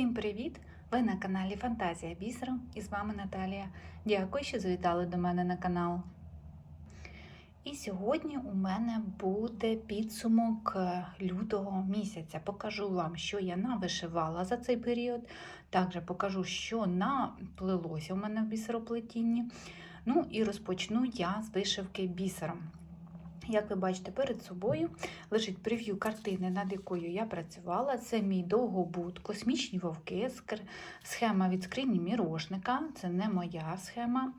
Всім привіт! Ви на каналі Фантазія Бісером і з вами Наталія. Дякую, що завітали до мене на канал. І сьогодні у мене буде підсумок е, лютого місяця. Покажу вам, що я навишивала за цей період. Також покажу, що наплилося у мене в бісероплетінні. Ну і розпочну я з вишивки бісером. Як ви бачите, перед собою лежить прев'ю картини, над якою я працювала. Це мій довгобут, космічні вовки, схема від скрині мірошника. Це не моя схема.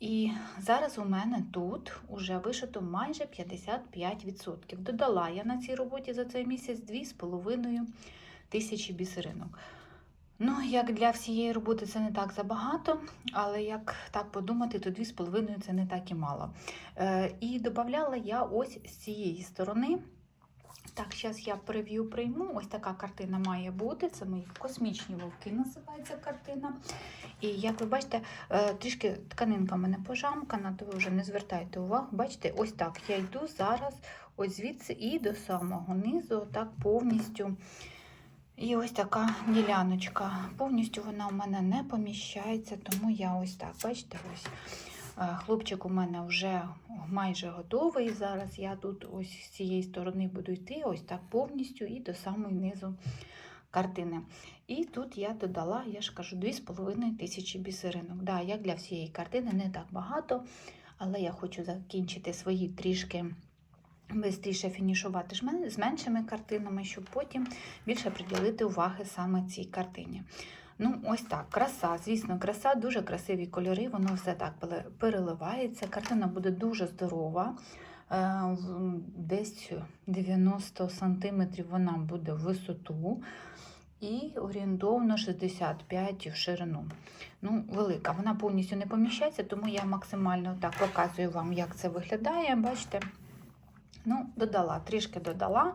І зараз у мене тут вже вишито майже 55%. Додала я на цій роботі за цей місяць 2,5 тисячі бісеринок. Ну, як для всієї роботи це не так забагато, але як так подумати, то 2,5 це не так і мало. Е, і додавала я ось з цієї сторони. Так, зараз я прев'ю прийму. Ось така картина має бути. Це мої космічні вовки називається картина. І як ви бачите, е, трішки тканинка в мене пожамкана, то ви вже не звертайте увагу. Бачите, ось так я йду зараз ось звідси і до самого низу, так повністю. І ось така діляночка. Повністю вона у мене не поміщається, тому я ось так, бачите, ось. е, Хлопчик у мене вже майже готовий. Зараз я тут ось з цієї сторони буду йти, ось так повністю і до самої низу картини. І тут я додала, я ж кажу, 2,5 тисячі бісеринок. Да, як для всієї картини не так багато, але я хочу закінчити свої трішки швидше фінішувати з меншими картинами, щоб потім більше приділити уваги саме цій картині. Ну, ось так, краса, звісно, краса, дуже красиві кольори, воно все так переливається. Картина буде дуже здорова. Е, Десь 90 см вона буде в висоту і орієнтовно 65 в ширину. Ну, велика. Вона повністю не поміщається, тому я максимально так показую вам, як це виглядає. Бачите? Ну, додала, трішки додала.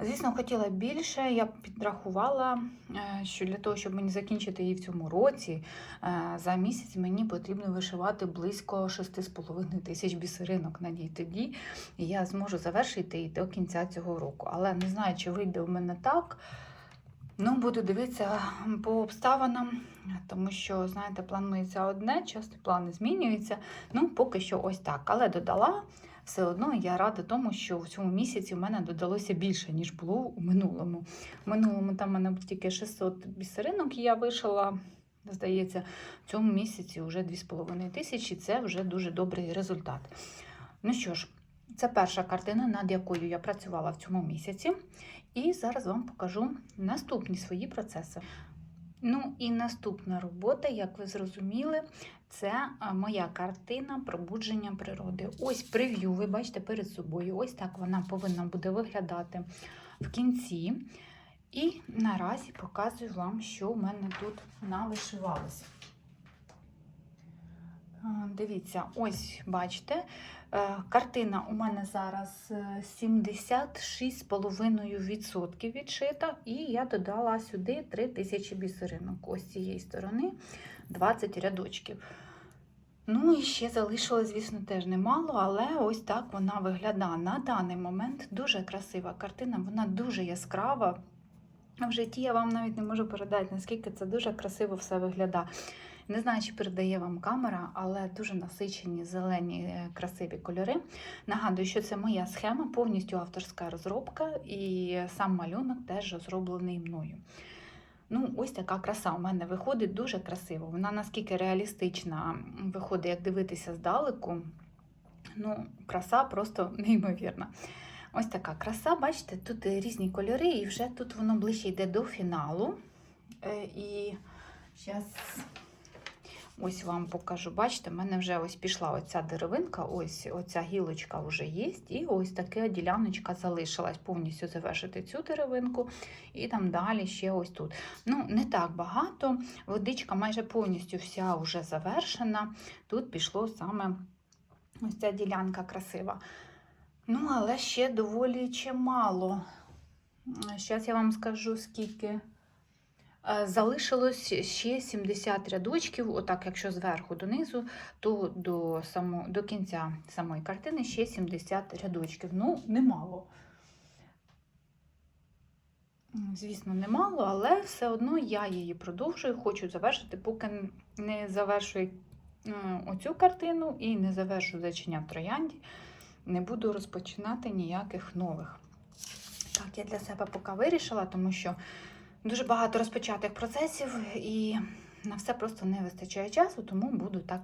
Звісно, хотіла більше. Я підрахувала, е, що для того, щоб мені закінчити її в цьому році, е, за місяць мені потрібно вишивати близько 6,5 тисяч бісеринок. Надій тоді І я зможу завершити її до кінця цього року. Але не знаю, чи вийде в мене так. Ну, буду дивитися по обставинам, тому що, знаєте, планується одне, часто плани змінюються. Ну, поки що ось так. Але додала. Все одно я рада тому, що в цьому місяці в мене додалося більше, ніж було у минулому. У минулому там в мене тільки 600 бісеринок, я вишила, здається, в цьому місяці вже 2,5 тисячі. Це вже дуже добрий результат. Ну що ж, це перша картина, над якою я працювала в цьому місяці. І зараз вам покажу наступні свої процеси. Ну і наступна робота, як ви зрозуміли, це моя картина пробудження природи. Ось прев'ю, ви бачите перед собою. Ось так вона повинна буде виглядати в кінці. І наразі показую вам, що в мене тут навишивалося. Дивіться, ось бачите, е, картина у мене зараз е, 76,5% відшита, і я додала сюди 3000 бісеринок. Ось цієї сторони 20 рядочків. Ну і ще залишилось, звісно, теж немало, але ось так вона виглядає на даний момент. Дуже красива картина, вона дуже яскрава. В житті я вам навіть не можу передати, наскільки це дуже красиво все виглядає. Не знаю, чи передає вам камера, але дуже насичені зелені е, красиві кольори. Нагадую, що це моя схема, повністю авторська розробка, і сам малюнок теж зроблений мною. Ну, ось така краса у мене виходить дуже красиво. Вона наскільки реалістична виходить, як дивитися здалеку. Ну, краса просто неймовірна. Ось така краса, бачите, тут різні кольори, і вже тут воно ближче йде до фіналу. Е, І зараз ось вам покажу. Бачите, в мене вже ось пішла оця деревинка, ось оця гілочка вже є, і ось така діляночка залишилась повністю завершити цю деревинку, і там далі ще ось тут. Ну, не так багато. Водичка майже повністю вся вже завершена. Тут пішло саме ось ця ділянка красива. Ну, але ще доволі чимало. Зараз я вам скажу, скільки. Е, Залишилось ще 70 рядочків, отак, якщо зверху донизу, то до, само, до кінця самої картини ще 70 рядочків. Ну, немало. звісно, немало, але все одно я її продовжую, хочу завершити, поки не завершую е, оцю картину і не завершу зайчиня в троянді, не буду розпочинати ніяких нових. Так, я для себе поки вирішила, тому що дуже багато розпочатих процесів і на все просто не вистачає часу, тому буду так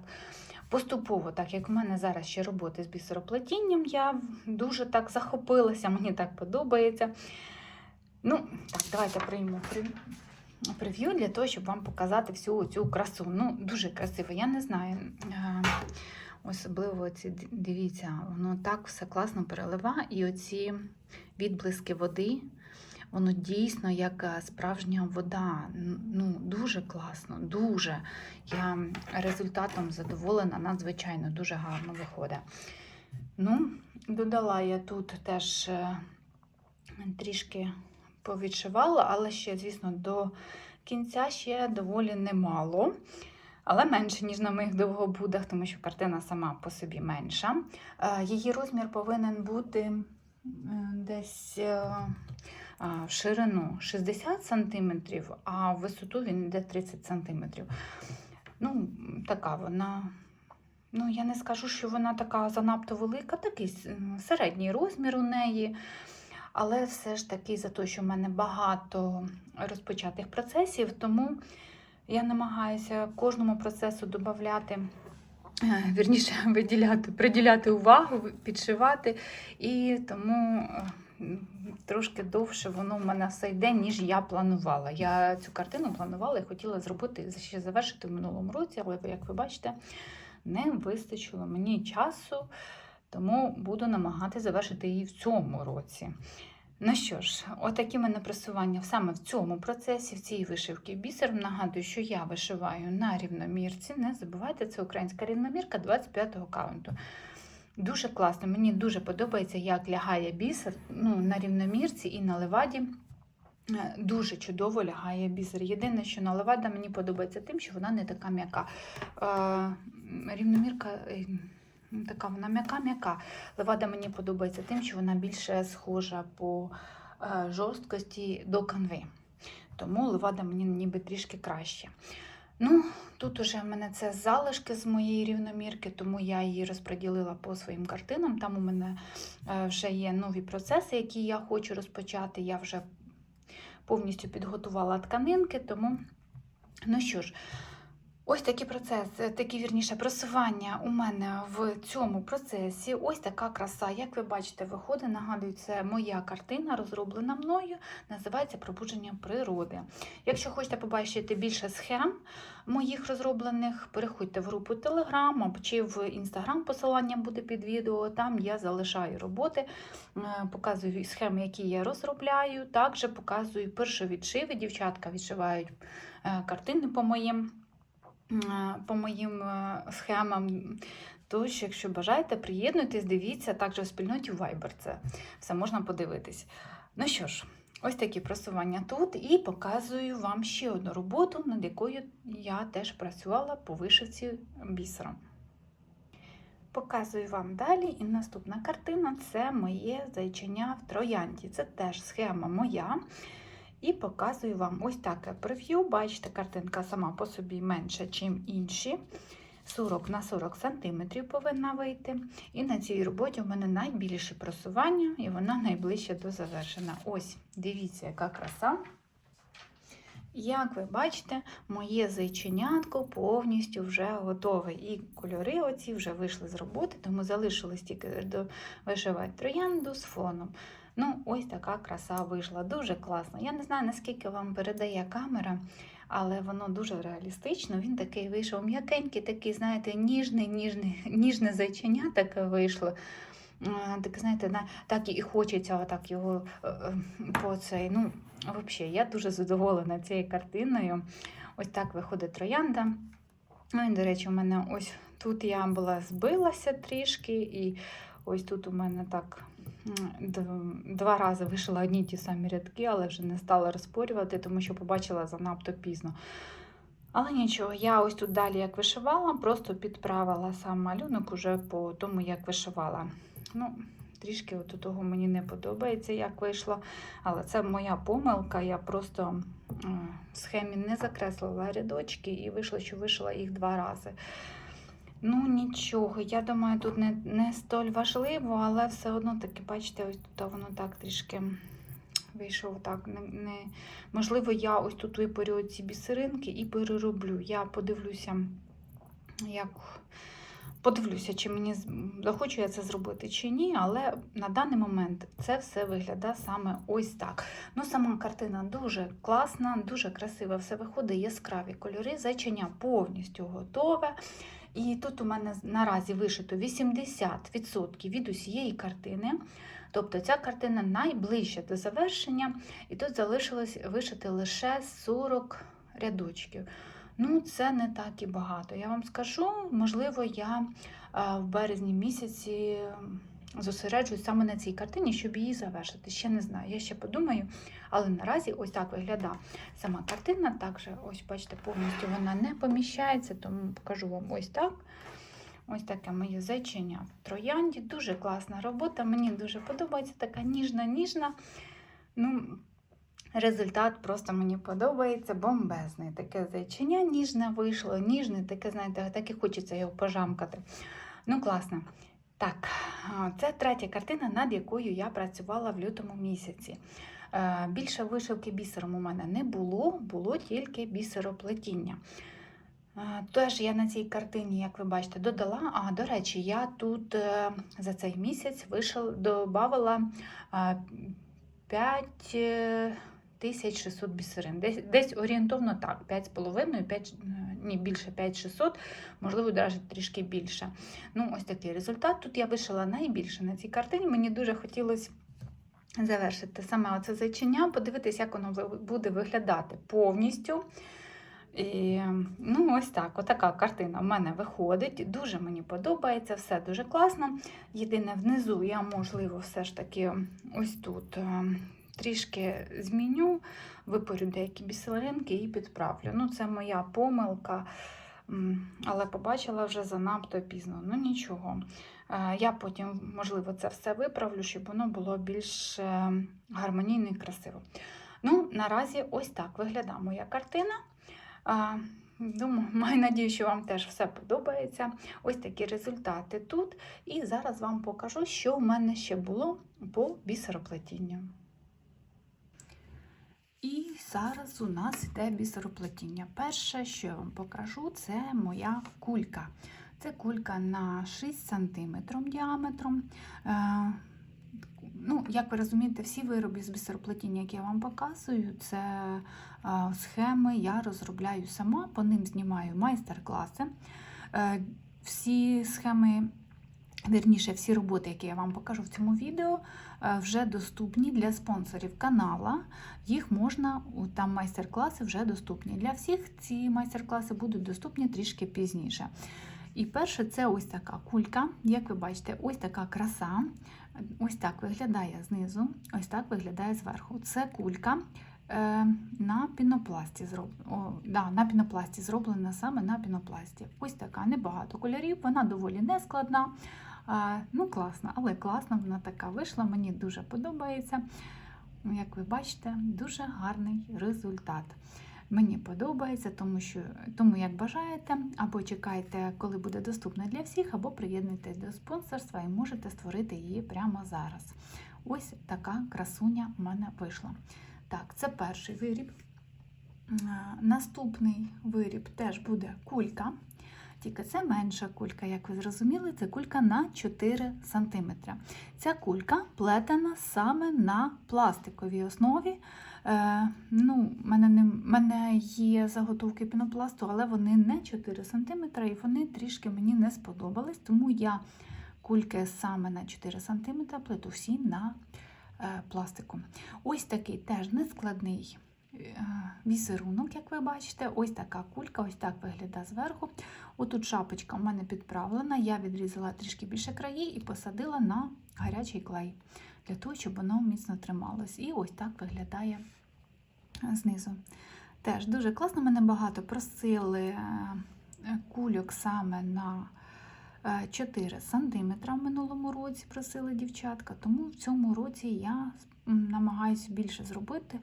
поступово, так як в мене зараз ще роботи з бісероплетінням, я дуже так захопилася, мені так подобається. Ну, так, давайте прийму прев- прев'ю для того, щоб вам показати всю цю красу. Ну, дуже красиво. Я не знаю. е, Особливо ці, дивіться, воно так все класно перелива. І оці відблиски води, воно дійсно як е, справжня вода. Ну, дуже класно, дуже. Я результатом задоволена, надзвичайно, дуже гарно виходить. Ну, додала я тут теж е, трішки повідшивала, але ще, звісно, до кінця ще доволі немало. Але менше, ніж на моїх довгобудах, тому що картина сама по собі менша. Е, Її розмір повинен бути десь в ширину 60 см, а в висоту він йде 30 см. Ну, така вона. Ну, я не скажу, що вона така занадто велика, такий середній розмір у неї. Але все ж таки, за те, що в мене багато розпочатих процесів, тому я намагаюся кожному процесу додати, вірніше, виділяти, приділяти увагу, підшивати. І тому е, трошки довше воно в мене все йде, ніж я планувала. Я цю картину планувала і хотіла зробити ще завершити в минулому році, але як ви бачите, не вистачило мені часу, тому буду намагатися завершити її в цьому році. Ну що ж, отакі в мене просування саме в цьому процесі, в цій вишивці бісером. Нагадую, що я вишиваю на рівномірці. Не забувайте, це українська рівномірка 25-го каунту. Дуже класно, мені дуже подобається, як лягає бісер ну, на рівномірці і на леваді. Е, Дуже чудово лягає бісер. Єдине, що на левада мені подобається тим, що вона не така м'яка. Е, рівномірка е, така вона м'яка-м'яка. Левада мені подобається тим, що вона більше схожа по жорсткості до канви. Тому левада мені ніби трішки краще. Ну, тут уже в мене це залишки з моєї рівномірки, тому я її розподілила по своїм картинам. Там у мене е, вже є нові процеси, які я хочу розпочати. Я вже повністю підготувала тканинки, тому, ну що ж, Ось такий процес, е, такі вірніше просування у мене в цьому процесі. Ось така краса. Як ви бачите, виходить. Нагадую, це моя картина, розроблена мною, називається Пробудження природи. Якщо хочете побачити більше схем моїх розроблених, переходьте в групу Telegram чи в Instagram, посилання буде під відео. Там я залишаю роботи, е, показую схеми, які я розробляю. Також показую першовідшиви. Дівчатка відшивають е, картини по моїм по моїм е, схемам. Тож, якщо бажаєте, приєднуйтесь, дивіться, також в спільноті Viber це все можна подивитись. Ну що ж, ось такі просування тут, і показую вам ще одну роботу, над якою я теж працювала по вишивці бісером. Показую вам далі, і наступна картина це моє зайчиня в троянді. Це теж схема моя. І показую вам ось таке прев'ю. Бачите, картинка сама по собі менша, ніж інші. 40 на 40 см повинна вийти. І на цій роботі в мене найбільше просування, і вона найближче до завершена. Ось, дивіться, яка краса. Як ви бачите, моє зайченятко повністю вже готове. І кольори оці вже вийшли з роботи, тому залишилось тільки вишивати троянду з фоном. Ну, ось така краса вийшла. Дуже класно. Я не знаю, наскільки вам передає камера, але воно дуже реалістично. Він такий вийшов м'якенький, такий, знаєте, ніжний, ніжний, ніжне зайченя таке вийшло. Так, знаєте, на- так і хочеться отак його е, е, по цей. Ну, взагалі, я дуже задоволена цією картиною. Ось так виходить троянда. Ну і, до речі, у мене ось тут я була збилася трішки, і ось тут у мене так два рази вишила одні ті самі рядки, але вже не стала розпорювати, тому що побачила занадто пізно. Але нічого, я ось тут далі як вишивала, просто підправила сам малюнок уже по тому, як вишивала. Ну, трішки от того мені не подобається, як вийшло. Але це моя помилка. Я просто в схемі не закреслила рядочки і вийшло, що вийшла їх два рази. Ну, нічого, я думаю, тут не, не столь важливо, але все одно таки, бачите, ось тут воно так трішки вийшов так. Не, не... Можливо, я ось тут випорю ці бісеринки і перероблю. Я подивлюся, як. Подивлюся, чи мені захочу я це зробити чи ні, але на даний момент це все виглядає саме ось так. Ну, сама картина дуже класна, дуже красива, все виходить, яскраві кольори, зайчення повністю готове. І тут у мене наразі вишито 80% від усієї картини. Тобто ця картина найближча до завершення, і тут залишилось вишити лише 40 рядочків. Ну, це не так і багато. Я вам скажу, можливо, я е, в березні місяці зосереджуюсь саме на цій картині, щоб її завершити. Ще не знаю, я ще подумаю, але наразі ось так виглядає сама картина. Також, ось бачите, повністю вона не поміщається, тому покажу вам ось так. Ось таке моє зайчення в троянді. Дуже класна робота. Мені дуже подобається, така ніжна, ніжна. Ну, результат просто мені подобається, бомбезний. Таке зайчення ніжне вийшло, ніжне, таке, знаєте, так і хочеться його пожамкати. Ну, класно. Так, це третя картина, над якою я працювала в лютому місяці. Е, Більше вишивки бісером у мене не було, було тільки бісероплетіння. Е, Теж я на цій картині, як ви бачите, додала. А, до речі, я тут е, за цей місяць вишив, додавала 5600 бісерин. Десь, десь орієнтовно так, 5,5, 5, е, ні, більше 5600, можливо, навіть трішки більше. Ну, ось такий результат. Тут я вишила найбільше на цій картині. Мені дуже хотілося завершити саме оце зайчиня, подивитися, як воно буде виглядати повністю. І, ну, ось так, отака картина в мене виходить. Дуже мені подобається, все дуже класно. Єдине, внизу я, можливо, все ж таки ось тут е, трішки зміню, випорю деякі бісеринки і підправлю. Ну, це моя помилка, але побачила вже занадто пізно. Ну, нічого. Е, Я потім, можливо, це все виправлю, щоб воно було більш е, гармонійно і красиво. Ну, наразі ось так виглядає моя картина. Думаю, маю надію, що вам теж все подобається. Ось такі результати тут. І зараз вам покажу, що в мене ще було по бісероплетінню. І зараз у нас йде бісероплетіння. Перше, що я вам покажу, це моя кулька. Це кулька на 6 см діаметром. Е, Ну, як ви розумієте, всі вироби з бісероплетіння, які я вам показую, це е, схеми я розробляю сама, по ним знімаю майстер-класи. Е, всі схеми, вірніше, всі роботи, які я вам покажу в цьому відео, е, вже доступні для спонсорів канала. Їх можна, там майстер-класи вже доступні. Для всіх ці майстер-класи будуть доступні трішки пізніше. І перше, це ось така кулька. Як ви бачите, ось така краса. Ось так виглядає знизу, ось так виглядає зверху. Це кулька е, на пінопласті зроблена. Да, на пінопласті зроблена саме на пінопласті. Ось така, небагато кольорів, вона доволі нескладна. Ну, класна, але класна вона така вийшла, мені дуже подобається. Як ви бачите, дуже гарний результат. Мені подобається, тому що тому як бажаєте, або чекайте, коли буде доступна для всіх, або приєднуйтесь до спонсорства і можете створити її прямо зараз. Ось така красуня в мене вийшла. Так, це перший виріб. Е, Наступний виріб теж буде кулька. Тільки це менша кулька, як ви зрозуміли, це кулька на 4 см. Ця кулька плетена саме на пластиковій основі. Е, ну, мене, не, мене є заготовки пінопласту, але вони не 4 см і вони трішки мені не сподобались, тому я кульки саме на 4 см плету всі на е, пластику. Ось такий теж нескладний візерунок, як ви бачите. Ось така кулька, ось так виглядає зверху. Отут шапочка у мене підправлена, я відрізала трішки більше краї і посадила на гарячий клей, для того, щоб воно міцно трималось. І ось так виглядає знизу. Теж дуже класно, мене багато просили е, кульок саме на е, 4 см в минулому році просили дівчатка, тому в цьому році я намагаюся більше зробити.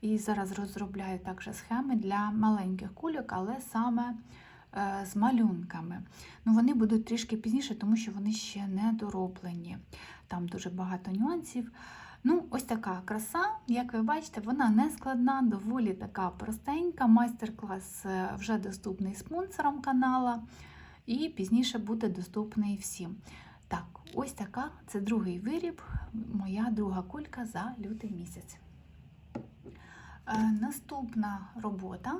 І зараз розробляю також схеми для маленьких кульок, але саме е, з малюнками. Ну, Вони будуть трішки пізніше, тому що вони ще не дороблені. Там дуже багато нюансів. Ну, ось така краса, як ви бачите, вона не складна, доволі така простенька. Майстер-клас е, вже доступний спонсорам канала, і пізніше буде доступний всім. Так, ось така це другий виріб, моя друга кулька за лютий місяць. Е, Наступна робота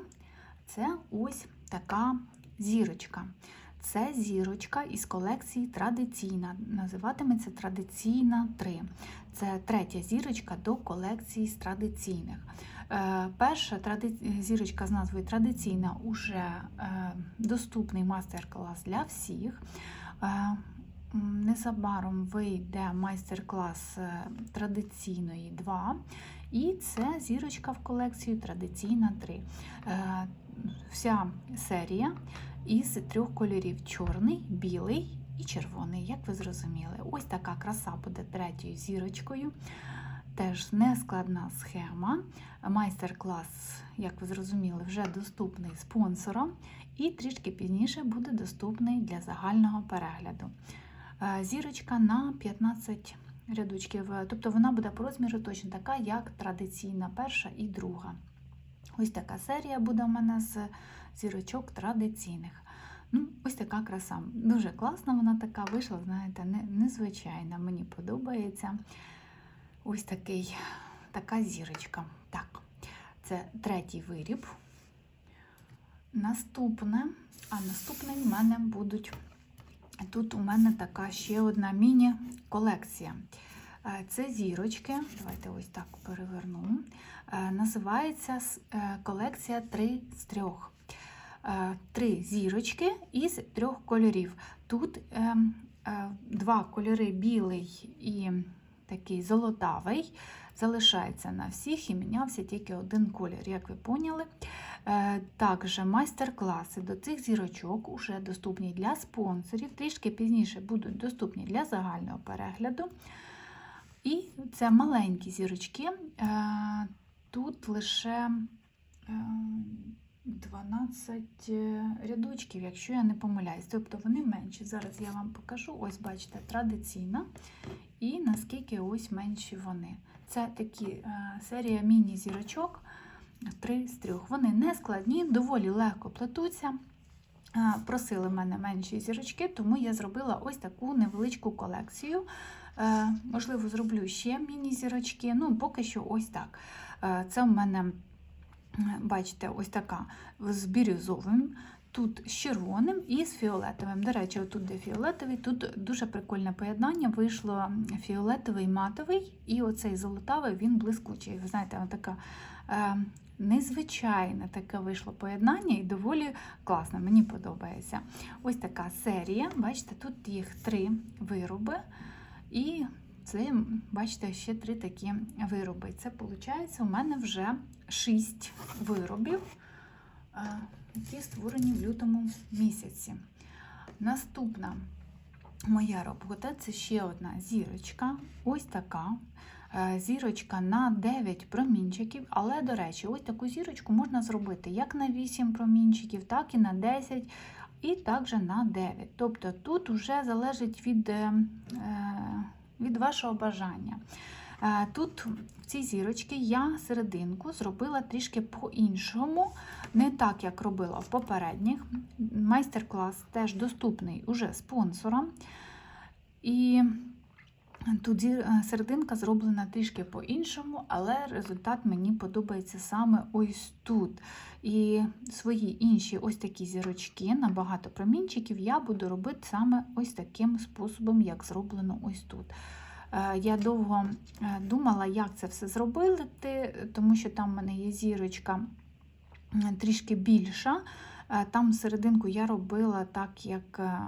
це ось така зірочка. Це зірочка із колекції традиційна. Називатиметься традиційна 3. Це третя зірочка до колекції з традиційних. Е, Перша зірочка з назвою традиційна уже е, доступний мастер-клас для всіх. Незабаром вийде майстер-клас е, традиційної 2. І це зірочка в колекцію традиційна 3. Е, Вся серія із трьох кольорів: чорний, білий і червоний, як ви зрозуміли. Ось така краса буде третьою зірочкою. Теж нескладна схема. Майстер-клас, як ви зрозуміли, вже доступний спонсорам, і трішки пізніше буде доступний для загального перегляду. Е, Зірочка на 15 рядочків, е, тобто вона буде по розміру точно така, як традиційна перша і друга. Ось така серія буде у мене з зірочок традиційних. Ну, ось така краса. Дуже класна вона така вийшла, знаєте, не- незвичайна. Мені подобається. Ось такий, така зірочка. Так, це третій виріб. Наступне, а наступне в мене будуть. Тут у мене така ще одна міні-колекція. Е, Це зірочки. Давайте ось так переверну. Е, Називається е, колекція 3 з 3. Три зірочки із трьох кольорів. Тут е, е, два кольори білий і такий золотавий. Залишається на всіх і мінявся тільки один колір, як ви поняли. Е, Також майстер-класи до цих зірочок вже доступні для спонсорів, трішки пізніше будуть доступні для загального перегляду. І це маленькі зірочки. Е, Тут лише е, 12 рядочків, якщо я не помиляюсь. Тобто вони менші. Зараз я вам покажу. Ось, бачите, традиційна. І наскільки ось менші вони. Це такі е, серія міні-зірочок. Три з трьох. Вони не складні, доволі легко плетуться. Просили мене менші зірочки, тому я зробила ось таку невеличку колекцію. Е, Можливо, зроблю ще міні-зірочки. Ну, поки що ось так. Е, Це в мене, бачите, ось така з бірюзовим. Тут з червоним і з фіолетовим. До речі, отут де фіолетовий, тут дуже прикольне поєднання. Вийшло фіолетовий матовий, і оцей золотавий він блискучий. Ви знаєте, така незвичайне таке вийшло поєднання і доволі класно, мені подобається. Ось така серія. Бачите, тут їх три вироби. І це, бачите, ще три такі вироби. Це виходить, у мене вже шість виробів, е, які створені в лютому місяці. Наступна моя робота це ще одна зірочка. Ось така. Е, Зірочка на 9 промінчиків, але, до речі, ось таку зірочку можна зробити як на 8 промінчиків, так і на 10, і також на 9. Тобто тут вже залежить від, е, е, від вашого бажання. Тут в цій зірочці я серединку зробила трішки по-іншому, не так, як робила в попередніх. Майстер-клас теж доступний уже спонсорам. І тут е, серединка зроблена трішки по-іншому, але результат мені подобається саме ось тут. І свої інші ось такі зірочки на багато промінчиків я буду робити саме ось таким способом, як зроблено ось тут. Е, Я довго е, думала, як це все зробити, тому що там в мене є зірочка трішки більша. Е, Там серединку я робила так, як е,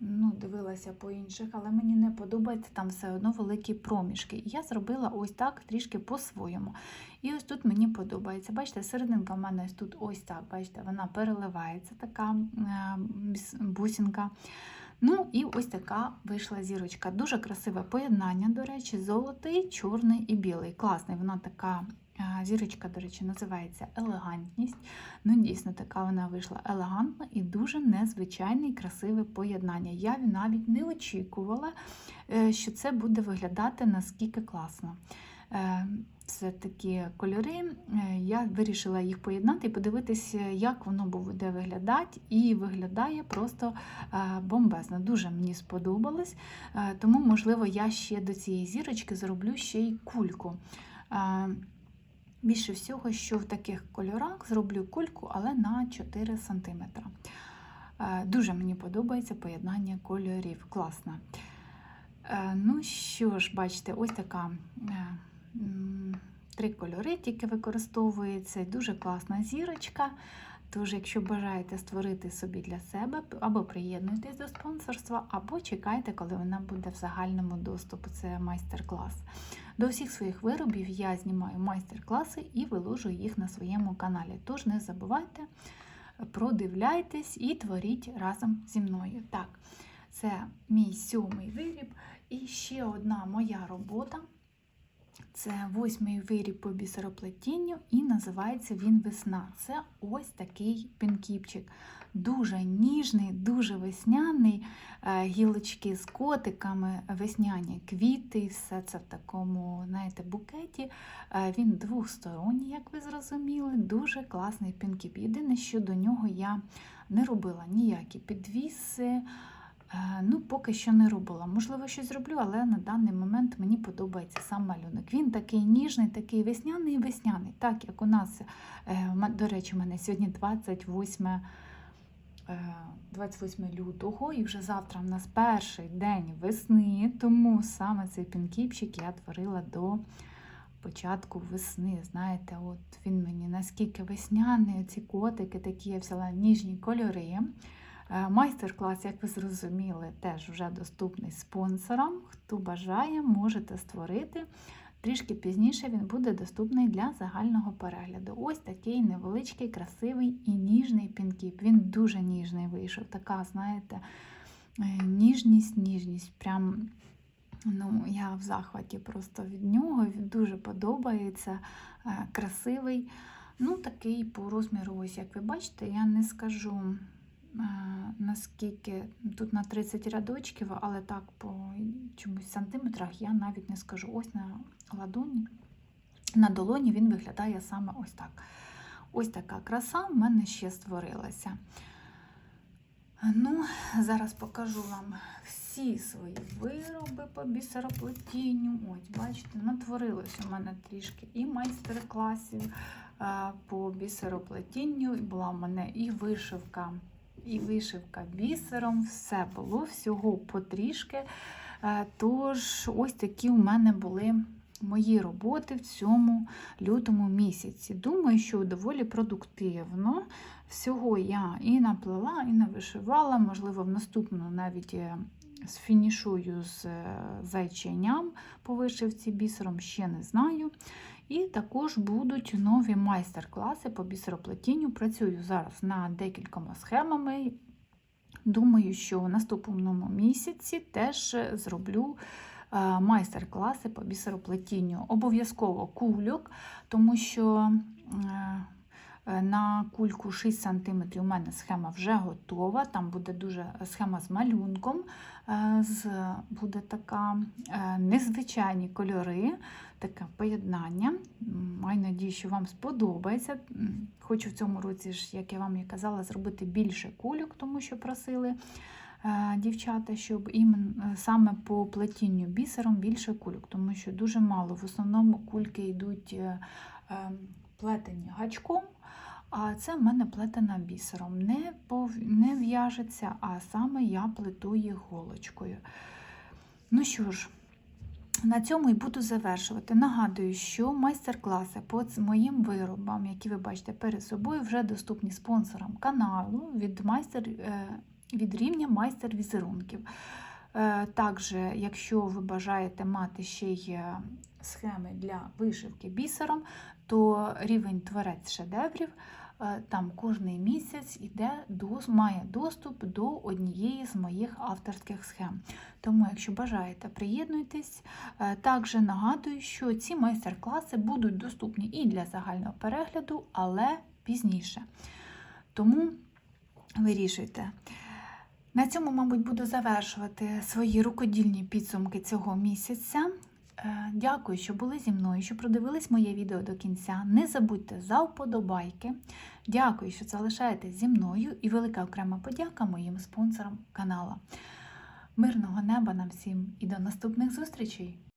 ну, дивилася по інших, але мені не подобається там все одно великі проміжки. Я зробила ось так трішки по-своєму. І ось тут мені подобається. Бачите, серединка в мене ось тут ось так, бачите, вона переливається, така е, бусинка. Ну і ось така вийшла зірочка. Дуже красиве поєднання, до речі, золотий, чорний і білий. Класний, вона така. Зірочка, до речі, називається елегантність. Ну, дійсно, така вона вийшла елегантна і дуже незвичайне і красиве поєднання. Я навіть не очікувала, е, що це буде виглядати наскільки класно. Е, Це такі кольори. Е, Я вирішила їх поєднати і подивитися, як воно буде виглядати. І виглядає просто е, бомбезно. Дуже мені сподобалось. Е, Тому, можливо, я ще до цієї зірочки зроблю ще й кульку. Е, Більше всього, що в таких кольорах зроблю кульку, але на 4 см. Дуже мені подобається поєднання кольорів. Класно. Е, Ну що ж, бачите, ось така е, три кольори тільки використовується. Дуже класна зірочка. Тож, якщо бажаєте створити собі для себе, або приєднуйтесь до спонсорства, або чекайте, коли вона буде в загальному доступу. Це майстер-клас. До всіх своїх виробів я знімаю майстер-класи і виложу їх на своєму каналі. Тож не забувайте, продивляйтесь і творіть разом зі мною. Так, це мій сьомий виріб. І ще одна моя робота. Це восьмий виріб по бісероплетінню, і називається він весна. Це ось такий пінкіпчик. Дуже ніжний, дуже весняний, е, гілочки з котиками, весняні квіти, все це в такому, знаєте, букеті. Е, Він двохсторонній, як ви зрозуміли, дуже класний пінкіп. Єдине, що до нього я не робила ніякі підвіси. Е, Ну, поки що не робила. Можливо, щось зроблю, але на даний момент мені подобається сам малюнок. Він такий ніжний, такий весняний і весняний. Так як у нас, е, до речі, у мене сьогодні 28, е, 28 лютого, і вже завтра в нас перший день весни, тому саме цей пінкіпчик я творила до початку весни. Знаєте, от він мені наскільки весняний, ці котики такі я взяла ніжні кольори. Е, Майстер-клас, як ви зрозуміли, теж вже доступний спонсорам. Хто бажає, можете створити. Трішки пізніше він буде доступний для загального перегляду. Ось такий невеличкий, красивий і ніжний пінкіп. Він дуже ніжний вийшов. Така, знаєте, е, ніжність, ніжність. Прям ну, я в захваті просто від нього. Він дуже подобається, е, красивий. Ну, такий по розміру, ось як ви бачите, я не скажу наскільки тут на 30 рядочків, але так по чомусь сантиметрах я навіть не скажу. Ось на ладоні, на долоні він виглядає саме ось так. Ось така краса в мене ще створилася. Ну, зараз покажу вам всі свої вироби по бісероплетінню. Ось, бачите, натворилось у мене трішки і майстер-класів е, по бісероплетінню. Була в мене і вишивка, і вишивка бісером. Все було всього потрішки. Е, Тож, ось такі у мене були мої роботи в цьому лютому місяці. Думаю, що доволі продуктивно. Всього я і наплела, і навишивала. Можливо, в наступну навіть е, сфінішую з е, зайченням по вишивці бісером, ще не знаю. І також будуть нові майстер-класи по бісероплетінню. Працюю зараз над декількома схемами. Думаю, що в наступному місяці теж зроблю е, майстер-класи по бісероплетінню. Обов'язково кульок, тому що е, е, на кульку 6 см у мене схема вже готова. Там буде дуже схема з малюнком, з, буде така е, незвичайні кольори, таке поєднання. Маю надію, що вам сподобається. Хочу в цьому році, ж, як я вам і казала, зробити більше кульок, тому що просили е, дівчата, щоб іменно саме по плетінню бісером більше кульок, тому що дуже мало. В основному кульки йдуть е, е, плетені гачком. А це в мене плетена бісером. Не, пов- не в'яжеться, а саме я плету їх голочкою. Ну що ж, на цьому і буду завершувати. Нагадую, що майстер-класи по моїм виробам, які ви бачите перед собою, вже доступні спонсорам каналу від, майстер, е, від рівня майстер візерунків. Е, Також, якщо ви бажаєте мати ще й е, схеми для вишивки бісером, то рівень творець шедеврів е, там кожний місяць іде, дос- має доступ до однієї з моїх авторських схем. Тому, якщо бажаєте, приєднуйтесь. Е, Також нагадую, що ці майстер-класи будуть доступні і для загального перегляду, але пізніше. Тому вирішуйте. На цьому, мабуть, буду завершувати свої рукодільні підсумки цього місяця. Е, Дякую, що були зі мною, що продивились моє відео до кінця. Не забудьте за вподобайки. Дякую, що залишаєтесь зі мною, і велика окрема подяка моїм спонсорам каналу. Мирного неба нам всім і до наступних зустрічей!